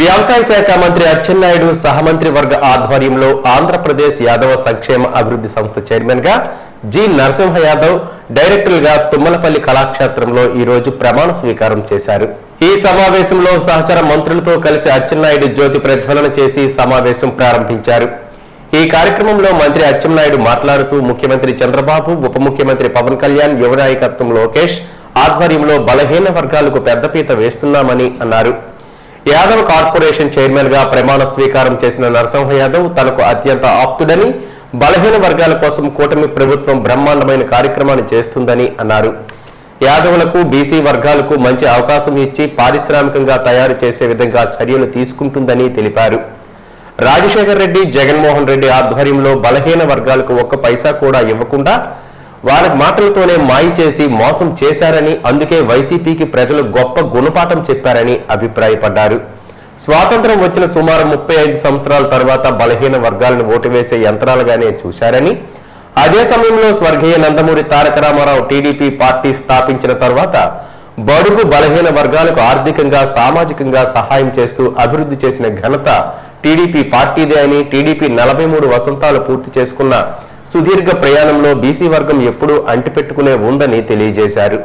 వ్యవసాయ శాఖ మంత్రి అచ్చెన్నాయుడు సహమంత్రి వర్గ ఆధ్వర్యంలో ఆంధ్రప్రదేశ్ యాదవ సంక్షేమ అభివృద్ధి సంస్థ చైర్మన్గా జి. నరసింహ యాదవ్ డైరెక్టర్గా తుమ్మలపల్లి కళాక్షేత్రంలో ఈ రోజు ప్రమాణ స్వీకారం చేశారు. ఈ సమావేశంలో సహచర మంత్రులతో కలిసి అచ్చెన్నాయుడు జ్యోతి ప్రజ్వలన చేసి సమావేశం ప్రారంభించారు. ఈ కార్యక్రమంలో మంత్రి అచ్చెన్నాయుడు మాట్లాడుతూ ముఖ్యమంత్రి చంద్రబాబు ఉప ముఖ్యమంత్రి పవన్ కళ్యాణ్ యువనాయకత్వం లోకేష్ ఆధ్వర్యంలో బలహీన వర్గాలకు పెద్దపీత వేస్తున్నామని అన్నారు. యాదవ్ కార్పొరేషన్ చైర్మన్గా ప్రమాణ స్వీకారం చేసిన నరసింహ యాదవ్ తనకు అత్యంత ఆప్తుడని బలహీన వర్గాల కోసం కూటమి ప్రభుత్వం బ్రహ్మాండమైన కార్యక్రమాన్ని చేస్తుందని అన్నారు. యాదవులకు బీసీ వర్గాలకు మంచి అవకాశం ఇచ్చి పారిశ్రామికంగా తయారు చేసే విధంగా చర్యలు తీసుకుంటుందని తెలిపారు. రాజశేఖర్ రెడ్డి జగన్మోహన్ రెడ్డి ఆధ్వర్యంలో బలహీన వర్గాలకు ఒక్క పైసా కూడా ఇవ్వకుండా వాళ్ళ మాటలతోనే మాయ చేసి మోసం చేశారని అందుకే వైసీపీకి ప్రజలు గొప్ప గుణపాఠం చెప్పారని అభిప్రాయపడ్డారు. స్వాతంత్రం వచ్చిన సుమారు ముప్పై ఐదు సంవత్సరాల తర్వాత బలహీన వర్గాలను ఓటు వేసే యంత్రాలుగానే చూశారని అదే సమయంలో స్వర్గీయ నందమూరి తారక రామారావు టీడీపీ పార్టీ స్థాపించిన తర్వాత బడుగు బలహీన వర్గాలకు ఆర్థికంగా సామాజికంగా సహాయం చేస్తూ అభివృద్ధి చేసిన ఘనత టీడీపీ పార్టీదే అని టీడీపీ నలభై మూడు వసంతాలు పూర్తి చేసుకున్న సుదీర్ఘ ప్రయాణంలో బీసీ వర్గం ఎప్పుడూ అంటిపెట్టుకునే ఉందని తెలియజేశారు.